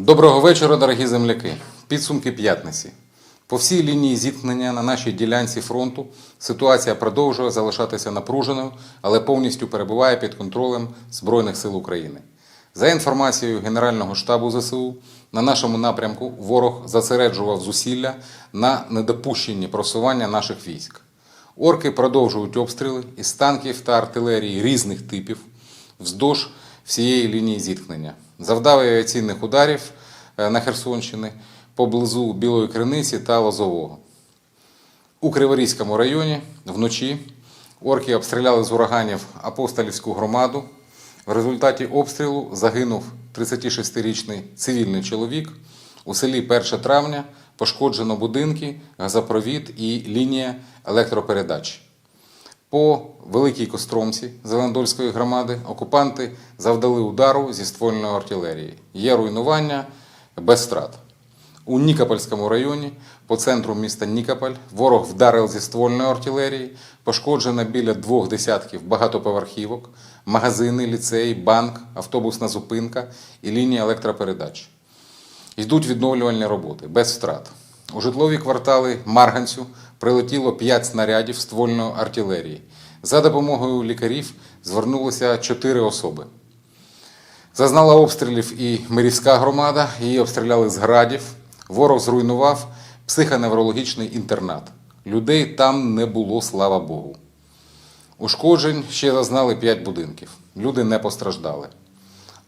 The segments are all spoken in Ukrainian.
Доброго вечора, дорогі земляки. Підсумки п'ятниці. По всій лінії зіткнення на нашій ділянці фронту ситуація продовжує залишатися напруженою, але повністю перебуває під контролем Збройних сил України. За інформацією Генерального штабу ЗСУ, на нашому напрямку ворог зосереджував зусилля на недопущенні просування наших військ. Орки продовжують обстріли із танків та артилерії різних типів вздовж всієї лінії зіткнення. Завдав авіаційних ударів е, на Херсонщини поблизу Білої Криниці та Лозового. У Криворізькому районі вночі орки обстріляли з ураганів апостолівську громаду. В результаті обстрілу загинув 36-річний цивільний чоловік. У селі 1 травня пошкоджено будинки, газопровід і лінія електропередач. По Великій Костромці Зелендольської громади окупанти завдали удару зі ствольної артилерії. Є руйнування без втрат. У Нікопольському районі по центру міста Нікополь ворог вдарив зі ствольної артилерії, пошкоджено біля двох десятків багатоповерхівок, магазини, ліцей, банк, автобусна зупинка і лінія електропередач. Йдуть відновлювальні роботи без втрат. У житлові квартали Марганцю прилетіло 5 снарядів ствольної артилерії. За допомогою лікарів звернулися 4 особи. Зазнала обстрілів і Мирівська громада, її обстріляли з градів. Ворог зруйнував психоневрологічний інтернат. Людей там не було, слава Богу. Ушкоджень ще зазнали 5 будинків. Люди не постраждали.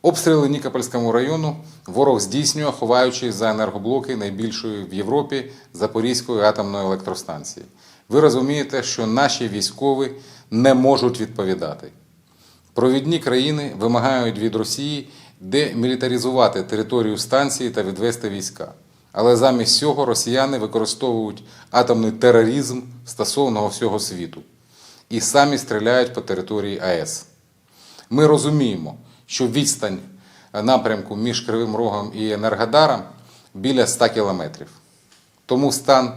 Обстріли Нікопольському району ворог здійснює, ховаючись за енергоблоки найбільшої в Європі Запорізької атомної електростанції. Ви розумієте, що наші військові не можуть відповідати. Провідні країни вимагають від Росії демілітаризувати територію станції та відвести війська. Але замість цього росіяни використовують атомний тероризм стосовно всього світу і самі стріляють по території АЕС. Ми розуміємо, що відстань напрямку між Кривим Рогом і Енергодаром біля 100 кілометрів. Тому стан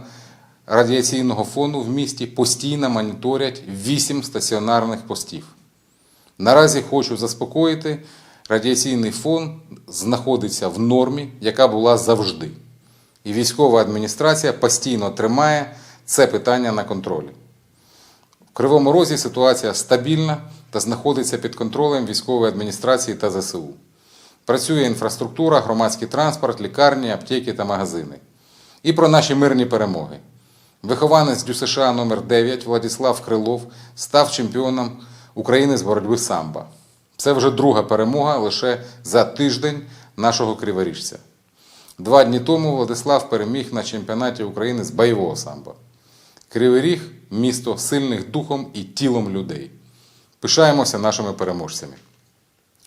радіаційного фону в місті постійно моніторять 8 стаціонарних постів. Наразі хочу заспокоїти, радіаційний фон знаходиться в нормі, яка була завжди. І військова адміністрація постійно тримає це питання на контролі. Кривому Розі ситуація стабільна та знаходиться під контролем військової адміністрації та ЗСУ. Працює інфраструктура, громадський транспорт, лікарні, аптеки та магазини. І про наші мирні перемоги. Вихованець ДЮСШ номер 9 Владислав Крилов став чемпіоном України з боротьби самбо. Це вже друга перемога лише за тиждень нашого криворіжця. Два дні тому Владислав переміг на чемпіонаті України з бойового самбо. Кривий Ріг місто сильних духом і тілом людей. Пишаємося нашими переможцями.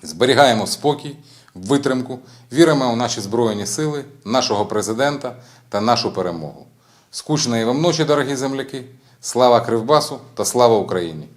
Зберігаємо спокій, витримку, віримо у наші Збройні сили, нашого президента та нашу перемогу. Скучної вам ночі, дорогі земляки! Слава Кривбасу та слава Україні!